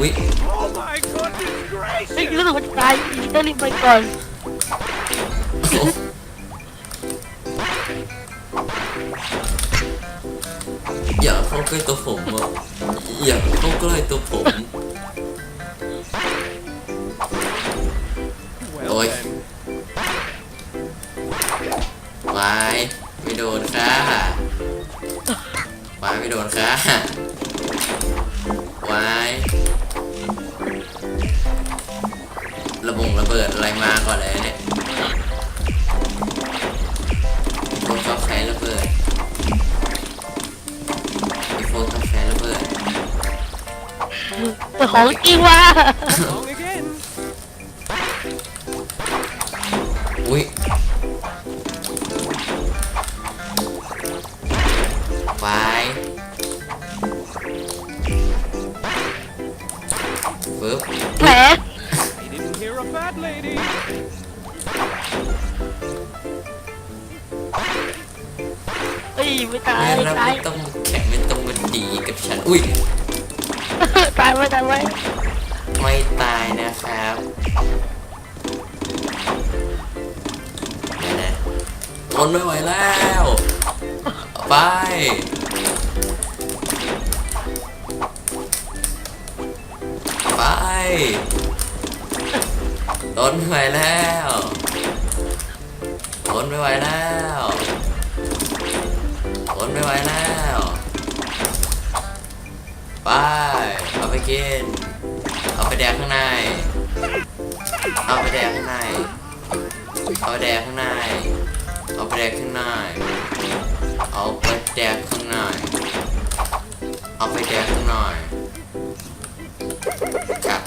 อุ้ย Oh my goodness เฮ้ย gracious! รู้สึกว่าจะตายต้องรีบไปก่อนอย่าเข้าใกล้ตัวผมอะอย่าเข้าใกล้ตัวผม Well Ôi. then, วายไม่โดนค่ะวายไม่โดนค่ะ ระบงระเบิดอะไรมาก่อนเลยเนี่ยโฟนเขาใช้ระเบิดไอโฟนเขาใช้ระเบิดแต่ของจริงว่ะ wrong again. อุ้ยวายปึ๊บแผล He didn't hear a fat lady. เฮ้ยไม่ตายแม่เราตายไม่ต้องแข่งไม่ต้องมาดีกับฉัน อุ้ยตายไว้ตายไว้ไม่ตายนะครับเดี๋ยวนะทนไม่ไหวแล้วเอาไป ไป ทนไม่ไหวแล้วทนไม่ไหวแล้วทนไม่ไหวแล้วไปเอาไปกินเอาไปแดกข้างในเอาไปแดกข้างในเอาไปแดกข้างในเอาไปแดกข้างในเอาไปแดกข้างในเอาไปแดกข้างในครับ